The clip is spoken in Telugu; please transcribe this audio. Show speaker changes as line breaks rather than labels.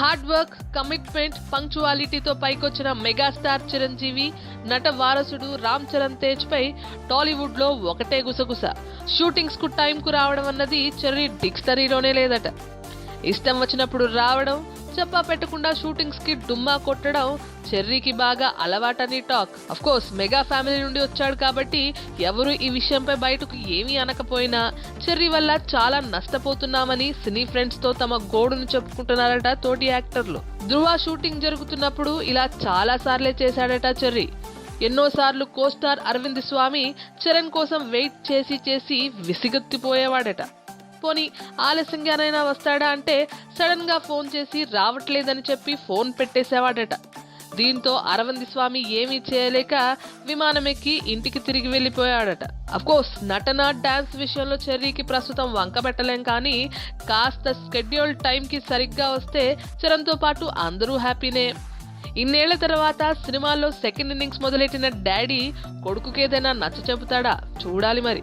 హార్డ్ వర్క్ కమిట్మెంట్ పంక్చువాలిటీతో పైకొచ్చిన మెగాస్టార్ చిరంజీవి నట వారసుడు రామ్ చరణ్ తేజ్ పై టాలీవుడ్లో ఒకటే గుసగుస. షూటింగ్స్కు టైం కు రావడం అన్నది చెర్రీ డిక్షనరీలోనే లేదట. ఇష్టం వచ్చినప్పుడు రావడం చెప్పా పెట్టకుండా షూటింగ్స్కి డుమ్మా కొట్టడం చెర్రీకి బాగా అలవాటని talk. Of course mega family నుండి వచ్చాడు కాబట్టి ఎవరు ఈ విషయంపై బయటకు ఏమీ అనకపోయినా చెర్రీ వల్ల చాలా నష్టపోతున్నామని సినీ ఫ్రెండ్స్తో తమ గోడును చెప్పుకుంటున్నారట తోటి యాక్టర్లు. ధృవ షూటింగ్ జరుగుతున్నప్పుడు ఇలా చాలా సార్లే చేశాడట చెర్రీ. ఎన్నోసార్లు కోస్టార్ అరవింద్ స్వామి చరణ్ కోసం వెయిట్ చేసి చేసి విసిగెత్తిపోయేవాడట. పోనీ ఆలస్యంగానైనా వస్తాడా అంటే సడన్గా ఫోన్ చేసి రావట్లేదని చెప్పి ఫోన్ పెట్టేసేవాడట దీంతో అరవింద్ స్వామి ఏమీ చేయలేక విమానం ఎక్కి ఇంటికి తిరిగి వెళ్ళిపోయాడట. అఫ్కోర్స్ నటన డాన్స్ విషయంలో చెర్రీకి ప్రస్తుతం వంకబెట్టలేం కానీ కాస్త స్కెడ్యూల్ టైంకి సరిగ్గా వస్తే చరణ్తో పాటు అందరూ హ్యాపీనే. ఇన్నేళ్ళ తర్వాత సినిమాల్లో సెకండ్ ఇన్నింగ్స్ మొదలెట్టిన డాడీ కొడుకుకేదైనా నచ్చ చెబుతాడా? చూడాలి మరి.